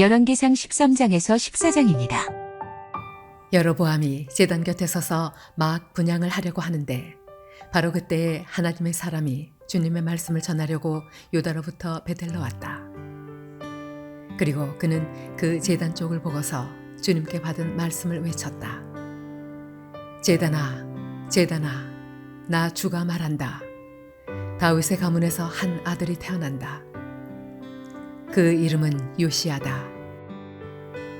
열왕기상 13장에서 14장입니다. 여로보암이 제단 곁에 서서 막 분양을 하려고 하는데 바로 그때에 하나님의 사람이 주님의 말씀을 전하려고 유다로부터 베델로 왔다. 그리고 그는 그 제단 쪽을 보고서 주님께 받은 말씀을 외쳤다. 제단아, 제단아, 나 주가 말한다. 다윗의 가문에서 한 아들이 태어난다. 그 이름은 요시아다.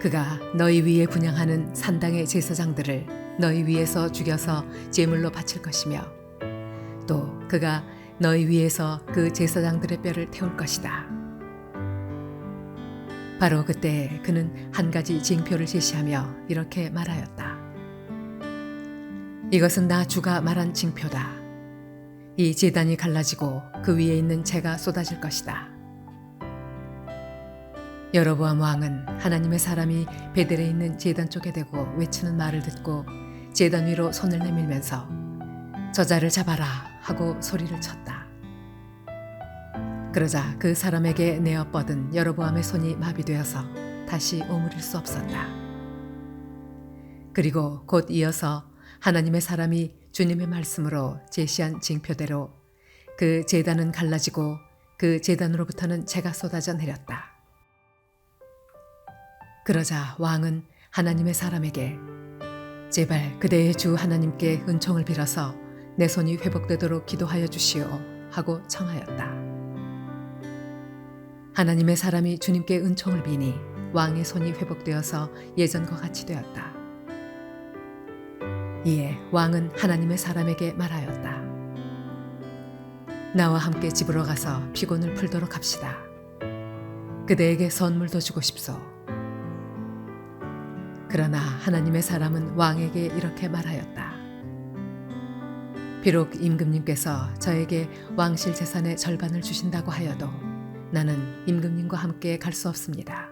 그가 너희 위에 분양하는 산당의 제사장들을 너희 위에서 죽여서 제물로 바칠 것이며 또 그가 너희 위에서 그 제사장들의 뼈를 태울 것이다. 바로 그때 그는 한 가지 징표를 제시하며 이렇게 말하였다. 이것은 나 주가 말한 징표다. 이 제단이 갈라지고 그 위에 있는 재가 쏟아질 것이다. 여로보암 왕은 하나님의 사람이 베델에 있는 제단 쪽에 대고 외치는 말을 듣고 제단 위로 손을 내밀면서 저자를 잡아라 하고 소리를 쳤다. 그러자 그 사람에게 내어 뻗은 여로보암의 손이 마비되어서 다시 오므릴 수 없었다. 그리고 곧 이어서 하나님의 사람이 주님의 말씀으로 제시한 징표대로 그 제단은 갈라지고 그 제단으로부터는 재가 쏟아져 내렸다. 그러자 왕은 하나님의 사람에게 제발 그대의 주 하나님께 은총을 빌어서 내 손이 회복되도록 기도하여 주시오 하고 청하였다. 하나님의 사람이 주님께 은총을 비니 왕의 손이 회복되어서 예전과 같이 되었다. 이에 왕은 하나님의 사람에게 말하였다. 나와 함께 집으로 가서 피곤을 풀도록 합시다. 그대에게 선물도 주고 싶소. 그러나 하나님의 사람은 왕에게 이렇게 말하였다. 비록 임금님께서 저에게 왕실 재산의 절반을 주신다고 하여도 나는 임금님과 함께 갈 수 없습니다.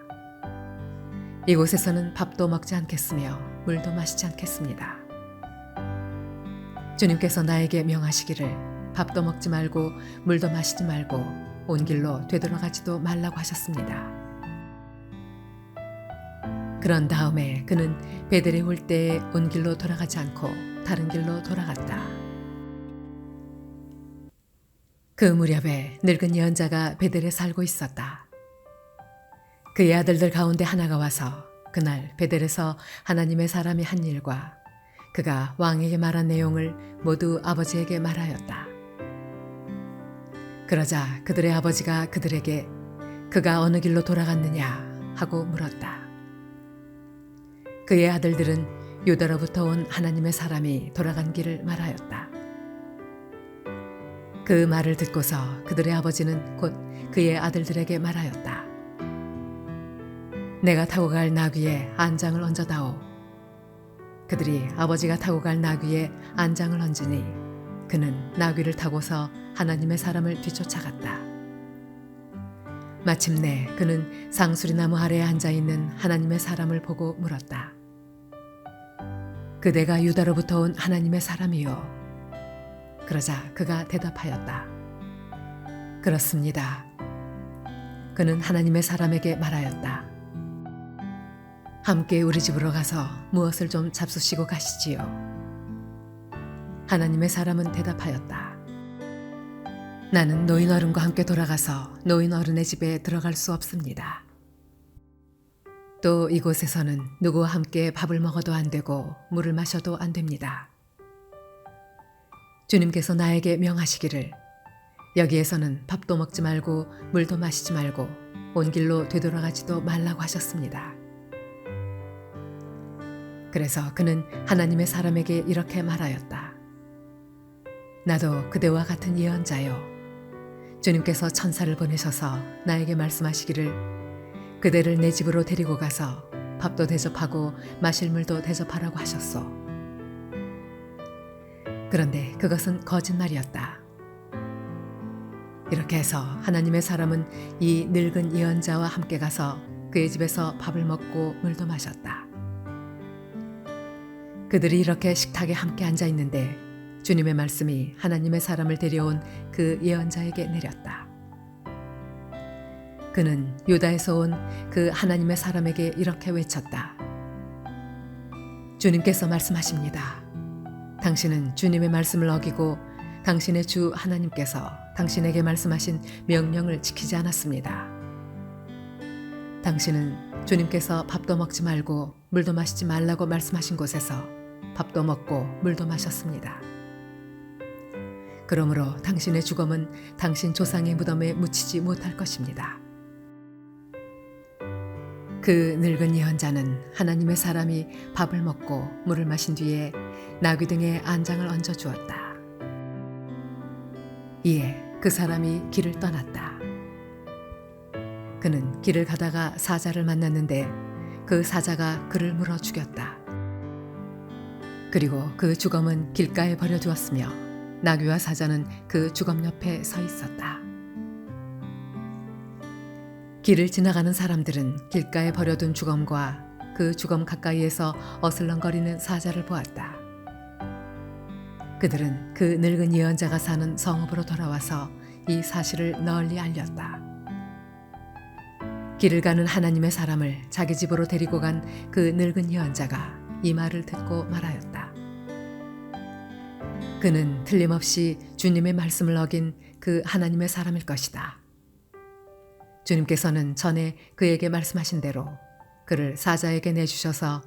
이곳에서는 밥도 먹지 않겠으며 물도 마시지 않겠습니다. 주님께서 나에게 명하시기를 밥도 먹지 말고 물도 마시지 말고 온 길로 되돌아가지도 말라고 하셨습니다. 그런 다음에 그는 베델에 올 때에 온 길로 돌아가지 않고 다른 길로 돌아갔다. 그 무렵에 늙은 예언자가 베델에 살고 있었다. 그의 아들들 가운데 하나가 와서 그날 베델에서 하나님의 사람이 한 일과 그가 왕에게 말한 내용을 모두 아버지에게 말하였다. 그러자 그들의 아버지가 그들에게 그가 어느 길로 돌아갔느냐 하고 물었다. 그의 아들들은 유다로부터 온 하나님의 사람이 돌아간 길을 말하였다. 그 말을 듣고서 그들의 아버지는 곧 그의 아들들에게 말하였다. 내가 타고 갈 나귀에 안장을 얹어다오. 그들이 아버지가 타고 갈 나귀에 안장을 얹으니 그는 나귀를 타고서 하나님의 사람을 뒤쫓아갔다. 마침내 그는 상수리 나무 아래에 앉아 있는 하나님의 사람을 보고 물었다. 그대가 유다로부터 온 하나님의 사람이요. 그러자 그가 대답하였다. 그렇습니다. 그는 하나님의 사람에게 말하였다. 함께 우리 집으로 가서 무엇을 좀 잡수시고 가시지요. 하나님의 사람은 대답하였다. 나는 노인 어른과 함께 돌아가서 노인 어른의 집에 들어갈 수 없습니다. 또 이곳에서는 누구와 함께 밥을 먹어도 안 되고 물을 마셔도 안 됩니다. 주님께서 나에게 명하시기를 여기에서는 밥도 먹지 말고 물도 마시지 말고 온 길로 되돌아가지도 말라고 하셨습니다. 그래서 그는 하나님의 사람에게 이렇게 말하였다. 나도 그대와 같은 예언자요. 주님께서 천사를 보내셔서 나에게 말씀하시기를 그대를 내 집으로 데리고 가서 밥도 대접하고 마실 물도 대접하라고 하셨소. 그런데 그것은 거짓말이었다. 이렇게 해서 하나님의 사람은 이 늙은 예언자와 함께 가서 그의 집에서 밥을 먹고 물도 마셨다. 그들이 이렇게 식탁에 함께 앉아 있는데 주님의 말씀이 하나님의 사람을 데려온 그 예언자에게 내렸다. 그는 유다에서 온 그 하나님의 사람에게 이렇게 외쳤다. 주님께서 말씀하십니다. 당신은 주님의 말씀을 어기고 당신의 주 하나님께서 당신에게 말씀하신 명령을 지키지 않았습니다. 당신은 주님께서 밥도 먹지 말고 물도 마시지 말라고 말씀하신 곳에서 밥도 먹고 물도 마셨습니다. 그러므로 당신의 죽음은 당신 조상의 무덤에 묻히지 못할 것입니다. 그 늙은 예언자는 하나님의 사람이 밥을 먹고 물을 마신 뒤에 나귀 등에 안장을 얹어 주었다. 이에 그 사람이 길을 떠났다. 그는 길을 가다가 사자를 만났는데 그 사자가 그를 물어 죽였다. 그리고 그 주검은 길가에 버려두었으며 나귀와 사자는 그 주검 옆에 서 있었다. 길을 지나가는 사람들은 길가에 버려둔 주검과 그 주검 가까이에서 어슬렁거리는 사자를 보았다. 그들은 그 늙은 예언자가 사는 성읍으로 돌아와서 이 사실을 널리 알렸다. 길을 가는 하나님의 사람을 자기 집으로 데리고 간 그 늙은 예언자가 이 말을 듣고 말하였다. 그는 틀림없이 주님의 말씀을 어긴 그 하나님의 사람일 것이다. 주님께서는 전에 그에게 말씀하신 대로 그를 사자에게 내주셔서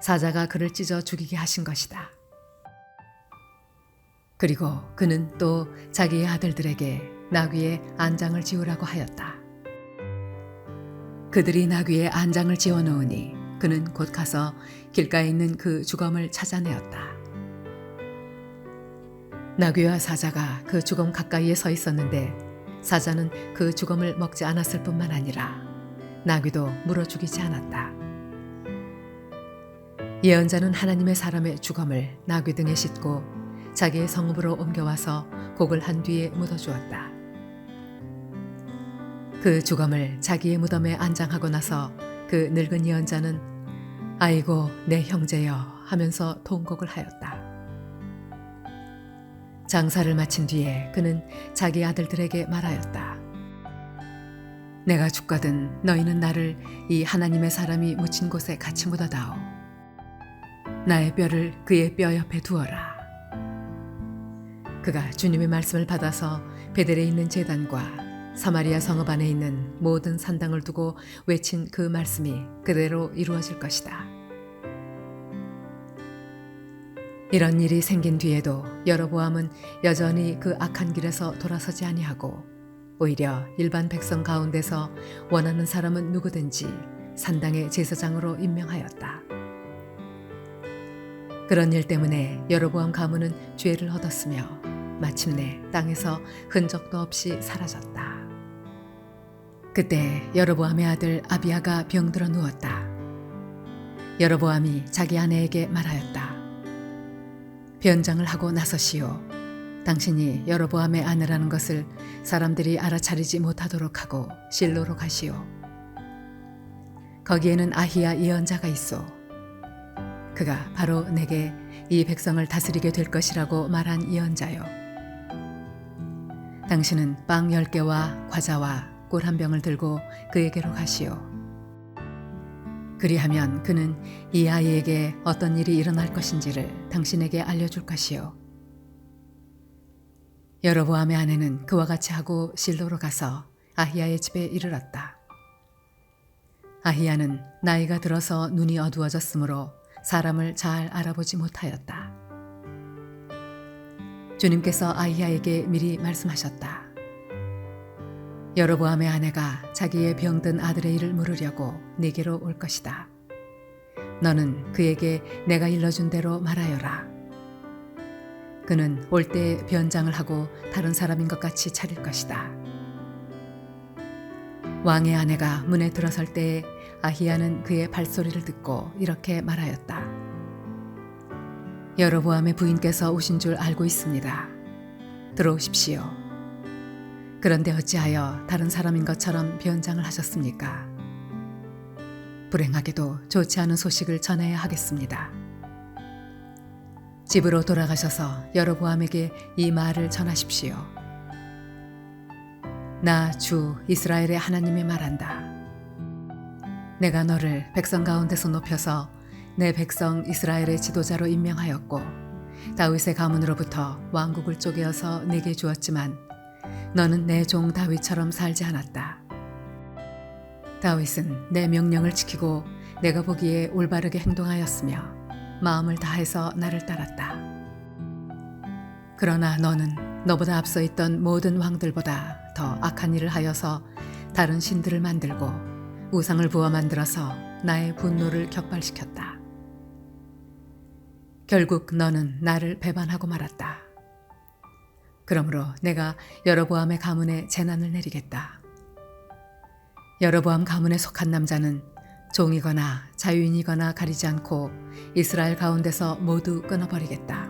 사자가 그를 찢어 죽이게 하신 것이다. 그리고 그는 또 자기의 아들들에게 나귀에 안장을 지으라고 하였다. 그들이 나귀에 안장을 지어 놓으니 그는 곧 가서 길가에 있는 그 주검을 찾아내었다. 나귀와 사자가 그 주검 가까이에 서 있었는데 사자는 그 주검을 먹지 않았을 뿐만 아니라 나귀도 물어 죽이지 않았다. 예언자는 하나님의 사람의 주검을 나귀 등에 싣고 자기의 성읍으로 옮겨와서 곡을 한 뒤에 묻어 주었다. 그 주검을 자기의 무덤에 안장하고 나서 그 늙은 예언자는 아이고 내 형제여 하면서 통곡을 하였다. 장사를 마친 뒤에 그는 자기 아들들에게 말하였다. 내가 죽거든 너희는 나를 이 하나님의 사람이 묻힌 곳에 같이 묻어다오. 나의 뼈를 그의 뼈 옆에 두어라. 그가 주님의 말씀을 받아서 베델에 있는 제단과 사마리아 성읍 안에 있는 모든 산당을 두고 외친 그 말씀이 그대로 이루어질 것이다. 이런 일이 생긴 뒤에도 여로보암은 여전히 그 악한 길에서 돌아서지 아니하고 오히려 일반 백성 가운데서 원하는 사람은 누구든지 산당의 제사장으로 임명하였다. 그런 일 때문에 여로보암 가문은 죄를 얻었으며 마침내 땅에서 흔적도 없이 사라졌다. 그때 여로보암의 아들 아비아가 병들어 누웠다. 여로보암이 자기 아내에게 말하였다. 변장을 하고 나서시오. 당신이 여로보암의 아내라는 것을 사람들이 알아차리지 못하도록 하고 실로로 가시오. 거기에는 아히야 예언자가 있어. 그가 바로 내게 이 백성을 다스리게 될 것이라고 말한 예언자요. 당신은 빵 열 개와 과자와 꿀 한 병을 들고 그에게로 가시오. 그리하면 그는 이 아이에게 어떤 일이 일어날 것인지를 당신에게 알려줄 것이요. 여로보암의 아내는 그와 같이 하고 실로로 가서 아히야의 집에 이르렀다. 아히야는 나이가 들어서 눈이 어두워졌으므로 사람을 잘 알아보지 못하였다. 주님께서 아히야에게 미리 말씀하셨다. 여로보암의 아내가 자기의 병든 아들의 일을 물으려고 네게로 올 것이다. 너는 그에게 내가 일러준 대로 말하여라. 그는 올 때 변장을 하고 다른 사람인 것 같이 차릴 것이다. 왕의 아내가 문에 들어설 때에 아히야는 그의 발소리를 듣고 이렇게 말하였다. 여로보암의 부인께서 오신 줄 알고 있습니다. 들어오십시오. 그런데 어찌하여 다른 사람인 것처럼 변장을 하셨습니까? 불행하게도 좋지 않은 소식을 전해야 하겠습니다. 집으로 돌아가셔서 여로보암에게 이 말을 전하십시오. 나 주 이스라엘의 하나님이 말한다. 내가 너를 백성 가운데서 높여서 내 백성 이스라엘의 지도자로 임명하였고 다윗의 가문으로부터 왕국을 쪼개어서 내게 주었지만 너는 내 종 다윗처럼 살지 않았다. 다윗은 내 명령을 지키고 내가 보기에 올바르게 행동하였으며 마음을 다해서 나를 따랐다. 그러나 너는 너보다 앞서 있던 모든 왕들보다 더 악한 일을 하여서 다른 신들을 만들고 우상을 부어 만들어서 나의 분노를 격발시켰다. 결국 너는 나를 배반하고 말았다. 그러므로 내가 여로보암의 가문에 재난을 내리겠다. 여로보암 가문에 속한 남자는 종이거나 자유인이거나 가리지 않고 이스라엘 가운데서 모두 끊어버리겠다.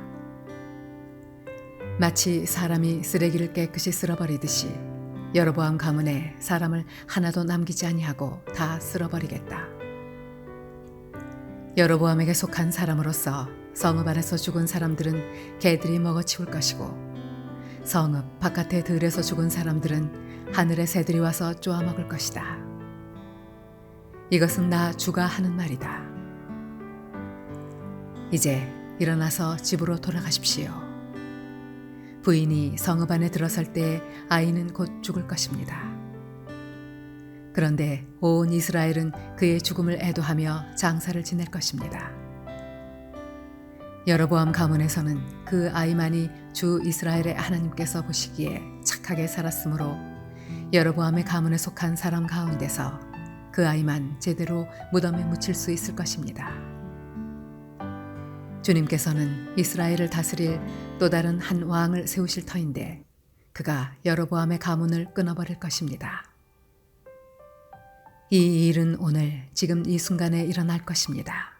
마치 사람이 쓰레기를 깨끗이 쓸어버리듯이 여로보암 가문에 사람을 하나도 남기지 아니하고 다 쓸어버리겠다. 여로보암에게 속한 사람으로서 성읍 안에서 죽은 사람들은 개들이 먹어치울 것이고 성읍 바깥의 들에서 죽은 사람들은 하늘의 새들이 와서 쪼아먹을 것이다. 이것은 나 주가 하는 말이다. 이제 일어나서 집으로 돌아가십시오. 부인이 성읍 안에 들어설 때 아이는 곧 죽을 것입니다. 그런데 온 이스라엘은 그의 죽음을 애도하며 장사를 지낼 것입니다. 여로보암 가문에서는 그 아이만이 주 이스라엘의 하나님께서 보시기에 착하게 살았으므로 여로보암의 가문에 속한 사람 가운데서 그 아이만 제대로 무덤에 묻힐 수 있을 것입니다. 주님께서는 이스라엘을 다스릴 또 다른 한 왕을 세우실 터인데 그가 여로보암의 가문을 끊어버릴 것입니다. 이 일은 오늘 지금 이 순간에 일어날 것입니다.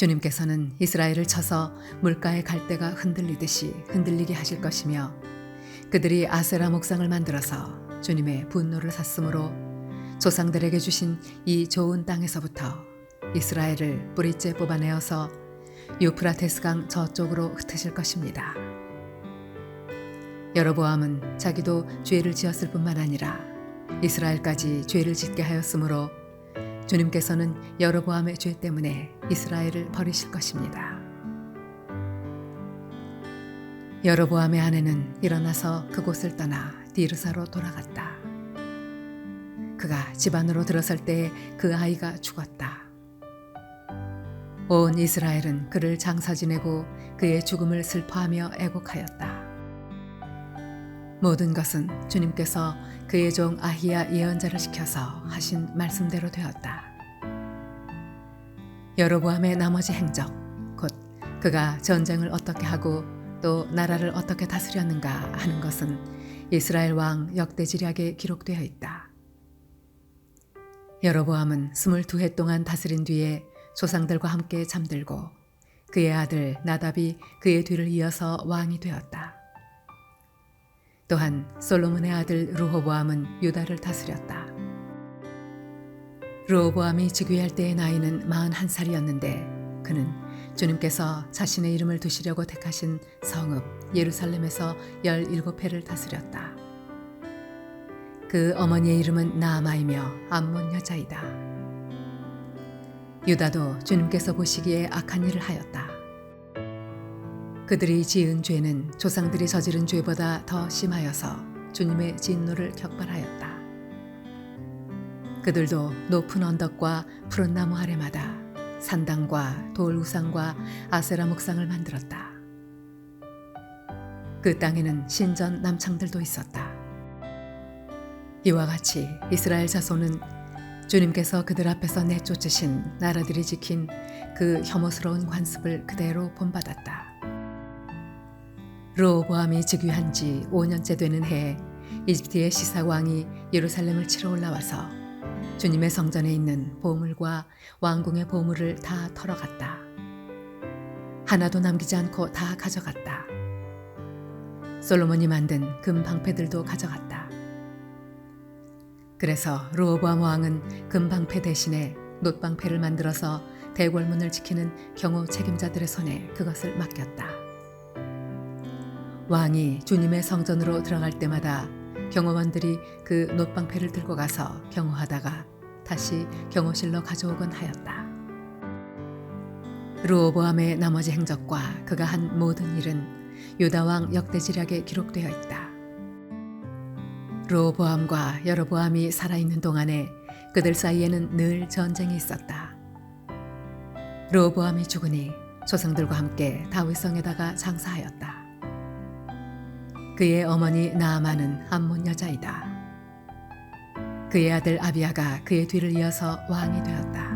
주님께서는 이스라엘을 쳐서 물가의 갈대가 흔들리듯이 흔들리게 하실 것이며 그들이 아세라 목상을 만들어서 주님의 분노를 샀으므로 조상들에게 주신 이 좋은 땅에서부터 이스라엘을 뿌리째 뽑아내어서 유프라테스강 저쪽으로 흩으실 것입니다. 여로보암은 자기도 죄를 지었을 뿐만 아니라 이스라엘까지 죄를 짓게 하였으므로 주님께서는 여로보암의 죄 때문에 이스라엘을 버리실 것입니다. 여로보암의 아내는 일어나서 그곳을 떠나 디르사로 돌아갔다. 그가 집 안으로 들어설 때그 아이가 죽었다. 온 이스라엘은 그를 장사 지내고 그의 죽음을 슬퍼하며 애곡하였다. 모든 것은 주님께서 그의 종 아히야 예언자를 시켜서 하신 말씀대로 되었다. 여로보암의 나머지 행적, 곧 그가 전쟁을 어떻게 하고 또 나라를 어떻게 다스렸는가 하는 것은 이스라엘 왕 역대지략에 기록되어 있다. 여로보암은 스물두 해 동안 다스린 뒤에 조상들과 함께 잠들고 그의 아들 나답이 그의 뒤를 이어서 왕이 되었다. 또한 솔로몬의 아들 르호보암은 유다를 다스렸다. 르호보암이 즉위할 때의 나이는 41살이었는데 그는 주님께서 자신의 이름을 두시려고 택하신 성읍 예루살렘에서 17회를 다스렸다. 그 어머니의 이름은 나아마이며 암몬 여자이다. 유다도 주님께서 보시기에 악한 일을 하였다. 그들이 지은 죄는 조상들이 저지른 죄보다 더 심하여서 주님의 진노를 격발하였다. 그들도 높은 언덕과 푸른 나무 아래마다 산당과 돌 우상과 아세라 목상을 만들었다. 그 땅에는 신전 남창들도 있었다. 이와 같이 이스라엘 자손은 주님께서 그들 앞에서 내쫓으신 나라들이 지킨 그 혐오스러운 관습을 그대로 본받았다. 르호보암이 즉위한 지 5년째 되는 해에 이집트의 시사 왕이 예루살렘을 치러 올라와서 주님의 성전에 있는 보물과 왕궁의 보물을 다 털어갔다. 하나도 남기지 않고 다 가져갔다. 솔로몬이 만든 금 방패들도 가져갔다. 그래서 르호보암 왕은 금 방패 대신에 놋 방패를 만들어서 대궐문을 지키는 경호 책임자들의 손에 그것을 맡겼다. 왕이 주님의 성전으로 들어갈 때마다 경호원들이 그 놋방패를 들고 가서 경호하다가 다시 경호실로 가져오곤 하였다. 르호보암의 나머지 행적과 그가 한 모든 일은 유다 왕 역대지략에 기록되어 있다. 르호보암과 여로보암이 살아있는 동안에 그들 사이에는 늘 전쟁이 있었다. 르호보암이 죽으니 조상들과 함께 다윗성에다가 장사하였다. 그의 어머니 나아만은 암몬 여자이다. 그의 아들 아비아가 그의 뒤를 이어서 왕이 되었다.